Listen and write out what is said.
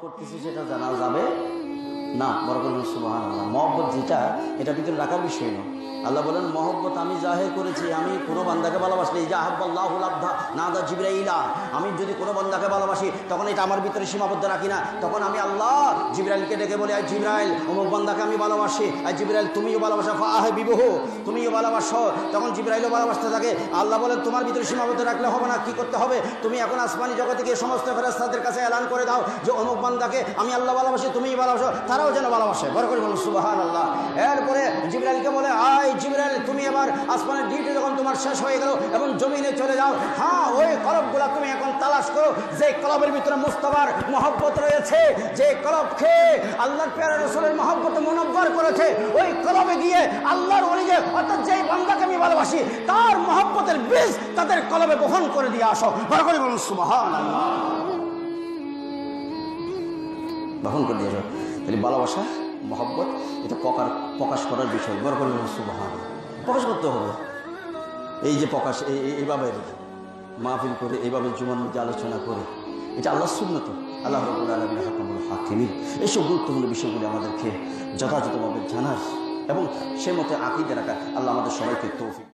করতেছি সেটা জানা যাবে। না, বড় করবেন সুবাহান আল্লাহ মহব্বত যেটা, এটা ভিতরে রাখার বিষয় না আল্লাহ বলেন, মহব্বত আমি জাহের করেছি, আমি কোনো বান্দাকে ভালোবাসলে এই যে আহাব্বাল্লাহুল আব্দা না দা জিব্রাইলা। আমি যদি কোনো বান্দাকে ভালোবাসি, তখন এটা আমার ভিতরে সীমাবদ্ধ রাখি না। তখন আমি আল্লাহ জিব্রাইলকে ডেকে বলি আই জিব্রাইল, অমুক বান্দাকে আমি ভালোবাসি। আর জিব্রাইল, তুমিও ভালোবাসা ফাহে বিবহ, তুমিও ভালোবাসো। তখন জিব্রাইলও ভালোবাসতে থাকে। আল্লাহ বলেন, তোমার ভিতরে সীমাবদ্ধ রাখলে হবে না, কি করতে হবে? তুমি এখন আসমানি জগতে গিয়ে সমস্ত ফেরেস্তাদের কাছে এলান করে দাও যে, অমুক বান্দাকে আমি আল্লাহ ভালোবাসি, তুমিই ভালোবাসো। তারাও যেন ভালোবাসে। বড় করে বলুন সুবাহান আল্লাহ এরপরে জিব্রাইলকে বলে, আয় জিব্রাইল, তুমি এবার আসমানের ডিউটি যখন তোমার শেষ হয়ে গেল এবং জমিনে চলে যাও হ্যাঁ ওই কলবগুলা তুমি এখন তালাশ করো, যে কলবের ভিতরে মুস্তফার মহব্বত রয়েছে, যে কলবকে আল্লাহর পেয়ারা রসুলের মহব্বত মনব্বর করেছে, ওই কলবে গিয়ে আল্লাহর অলিগে অর্থাৎ যেই বান্দাকে আমি ভালোবাসি, তার মহব্বতের বীজ তাদের কলবে বহন করে দিয়ে আসো। বড় করে বলুন সুবাহান আল্লাহ বহন করে দিয়ে আসো। তাহলে ভালোবাসা, মহব্বত, এটা প্রকার, প্রকাশ করার বিষয়। বড় করে বলুন সুবাহান প্রকাশ করতে হবে। এই যে প্রকাশ, এই, এই- এইভাবে মাহফিল করে, এইভাবে জীবন মধ্যে আলোচনা করে। এটা আল্লাহ সুন্নত। আল্লাহ রবুল আলমিন হাকামুল হাকিমিন। এইসব গুরুত্বপূর্ণ বিষয়গুলি আমাদেরকে যথাযথভাবে জানার এবং সে মতে আঁকিদে রাখা আল্লাহ আমাদের সবাইকে তৌফিক।